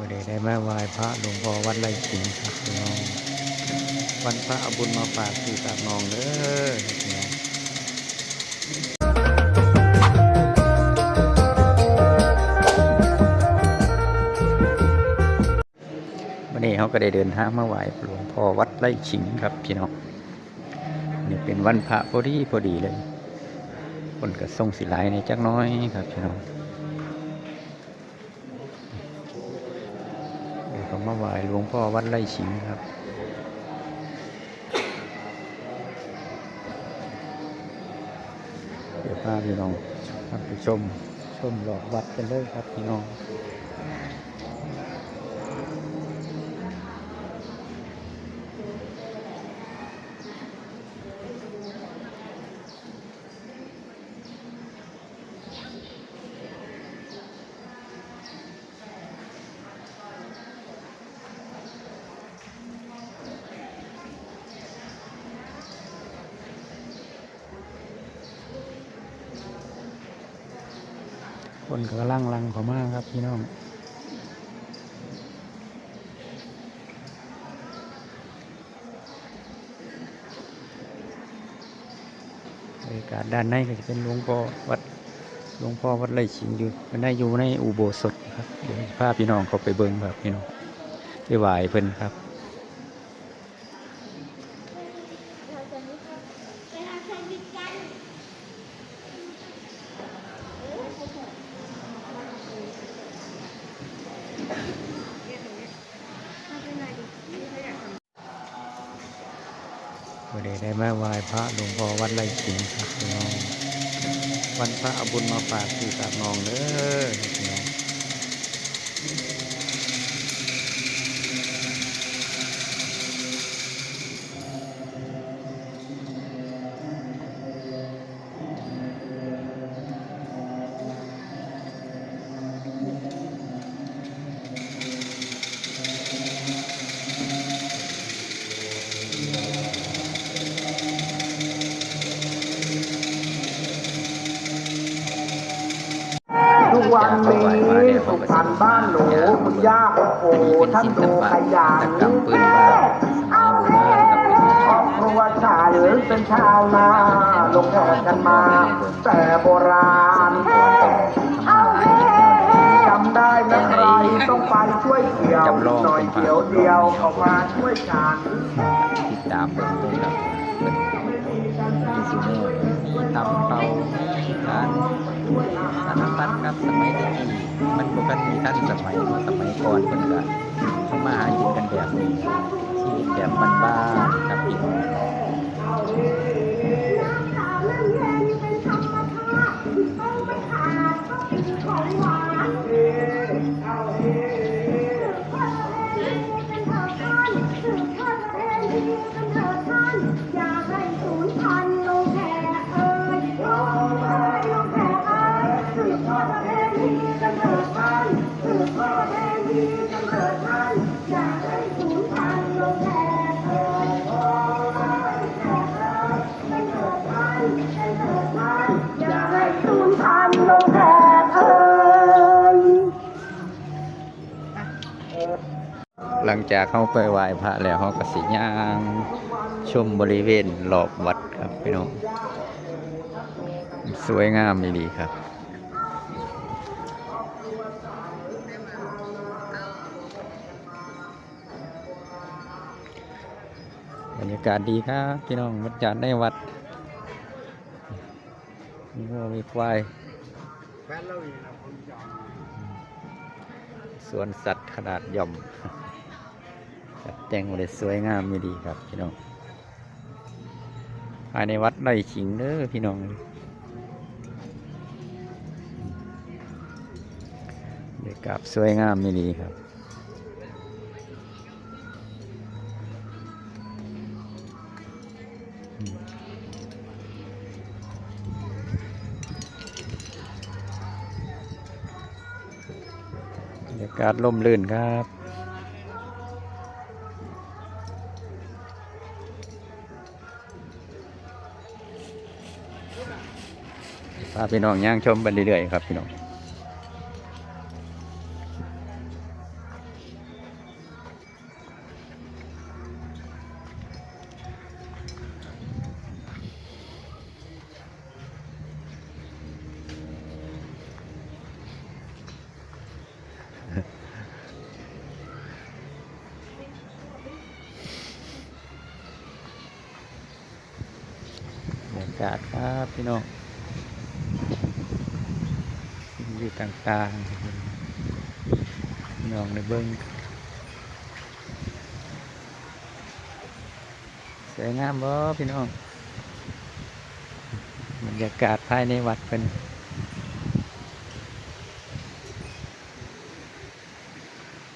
วันนี้ได้มาไหว้พระหลวงพ่อวัดไร่ขิงครับพี่น้องวันพระอบุญมาฝากพี่ฝากน้องเด้อพี่น้องวันนี้เขาก็ได้เดินทางมาไหว้หลวงพ่อวัดไร่ขิงครับพี่น้องนี่เป็นวันพระพอดีพอดีเลยคนก็ส่งสิลายในจักน้อยครับพี่น้อง มาไหว้หลวงพ่อวัดไร่ขิงครับ เดี๋ยวพาพี่น้องครับไปชม ชมหลอกวัดกันเลยครับพี่น้อง คนก็ลังลังเขามากครับพี่น้องบรรยากาศด้านในก็จะเป็นหลวงพ่อวัดหลวงพ่อวัดไร่ขิงอยู่มันได้อยู่ในอุโบสถครับเดี๋ยวพาพี่น้องเขาไปเบิ้งครับพี่น้องไปไหว้เพิ่นครับ มาไหว้พระหลวงพ่อวัดไร่ขิงครับน้องวันพระเอาบุญมาฝากที่สามนองเด้อน้อง วัจานกเขาไหว้นี้มาเนี่ยสุพรรณบ้านหนูคุณย่าคุณปู่ท่านศิดูขยันหัตถกรรมปืนบ้านสมัยโบราณกับเป็นครอบครัวชายหรือเป็นชาวนาลงแขกกันมา แต่โบราณก่อาแนวไหนจำได้ไหมใครต้องไปช่วยเกี่ยวจำลองหน่อยเดียวเดียวเขามาช่วยฉันติดตามเบิ่งด้ครับเพิ่นมีสุเมอมี ตำเรามีการสารพัดครับสมัยตะกี้มันปกติท่านสมัยสมัยก่อนเพิ่นก็ทำมาหากินกันแบบนี้ หลังจากเข้าไปไหว้พระแล้วเขาก็สิย่างชมบริเวณรอบวัดครับพี่น้องสวยงามดีครับบรรยากาศดีครับพี่น้องบรรยากาศในวัดมีวัวมีควาย สวนสัตว์ขนาดย่อมจัดแต่งเลยสวยงามมีดีครับพี่น้องภายในวัดไร่ขิงเด้อพี่น้องบรรยากาบสวยงามมีดีครับ กาศล่มลื่นครับพาพี่น้องย่างชมไปเรื่อยๆครับพี่น้องากาศครับพี่น้องอยู่ต่างๆพี่น้องในเบิ้งสวยงามบ่พี่น้องบรรยากาศภายในวัดเป็น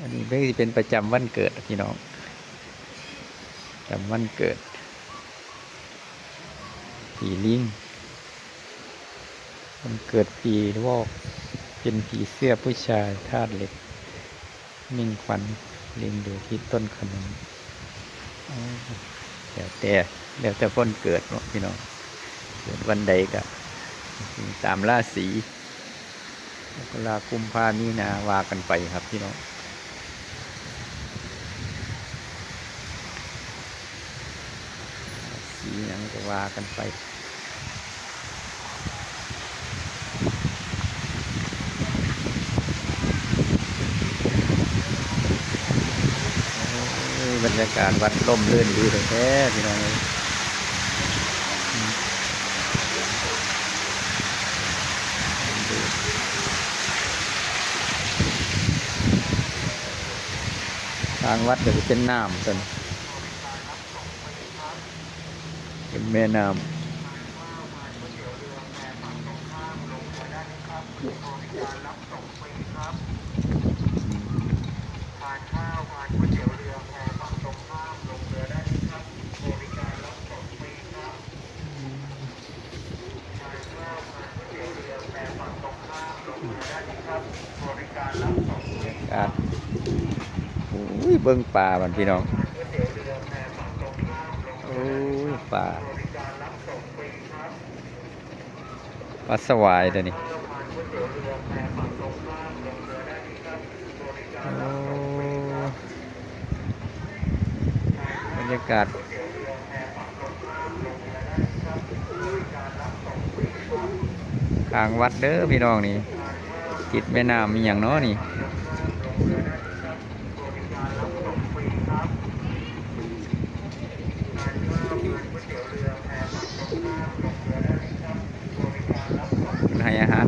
อันนี้เป็นประจำวันเกิดพี่น้องประจำวันเกิด ผีลิงมันเกิดปีวอก เป็นผีเสื้อผู้ชายธาตุเหล็ก มิ่งขวัญลิงดูที่ต้นขนุนแล้วแต่แล้วแต่คนเกิดเนาะพี่น้องเกิดวันใดก็ตามราศีมกราคุมพามีนาวากันไปครับพี่น้อง สีหยัง ก็ว่ากันไปบรรยากาศวัดล่มลื่นดีเลยแท้พี่น้องทางวัดก็จะเป็นน้ำจน เป็นแม่น้ำครับโอ้ยเบิ้งป่ามันพี่น้อง โอ้ยป่า วัดสวายตัวนี้บรรยากาศทางวัดเด้อพี่น้องนี่จิตแม่น้ำมีอย่างน้อนี่ ให้อาหาร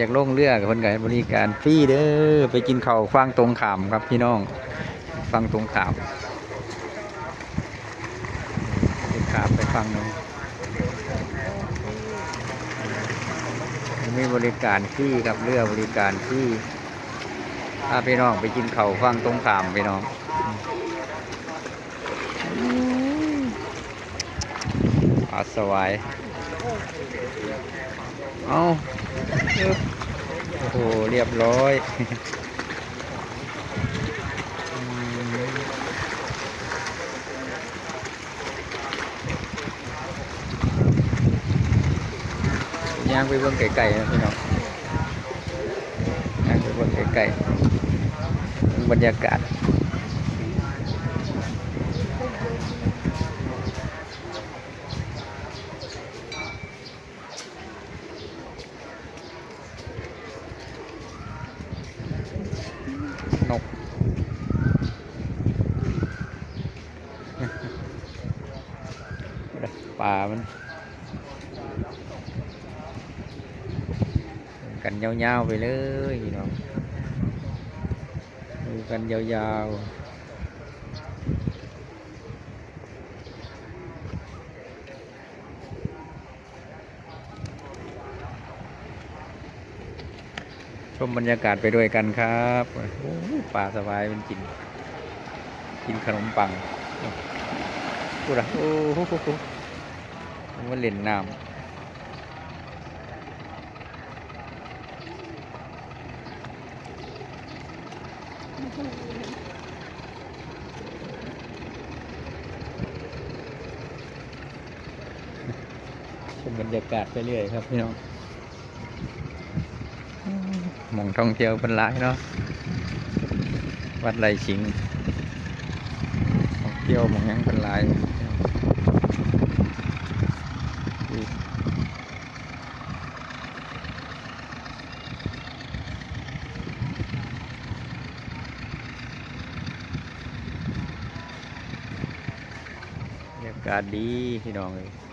ยากลงเรือกับคนไก่บริการฟรีเด้อไปกินข้าวฟังตรงขามครับพี่น้อง ฟังตรงขามไปขามไปฟังหนึงมีบริการฟรีครับเรือบริการฟรีถ้าพี่น้องไปกินข้าวฟังตรงขามพี่น้องปลาสวายเอา โอ้โห เรียบร้อยย่างไปเบิ่งไก่ๆนะพี่น้องย่างไปเบิ่งไก่ๆบรรยากาศ นก ป่ามันกันยาวๆไปเลยพี่น้องดูกันยาวๆ ชมบรรยากาศไปด้วยกันครับโอ้ป่าสบายมันกิน กินขนมปังพูดอะโอ้โหมันเล่นน้ำชมบรรยากาศไปเรื่อยครับพี่น้อง มองท่องเที่ยวเป็นหลายเนาะวัดไรชิงท่องเที่ยวหมองหยังเป็นหลายนี่บรรยากาศดีพี่น้องเลย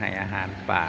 ให้อาหารป่า